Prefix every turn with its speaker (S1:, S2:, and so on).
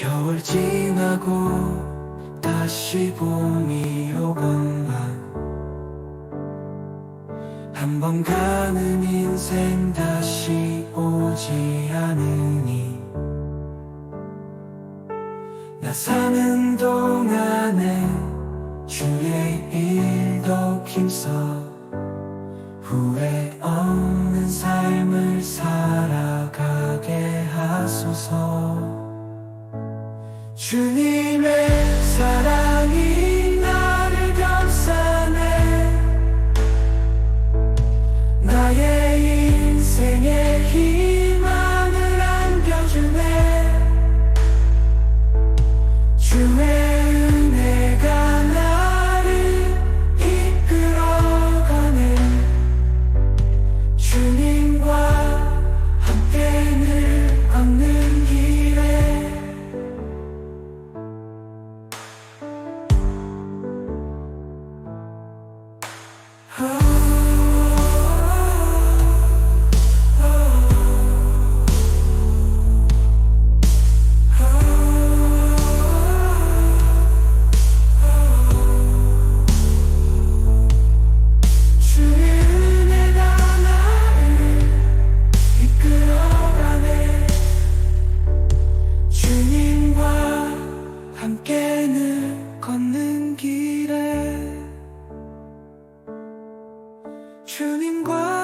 S1: 겨울 지나고 다시 봄이 오건만 한 번 가는 인생 다시 오지 않으니 나 사는 동안에 주의 일도 힘써 후회 없는 삶을 살아가게 하소서 주님의 Oh. 주님과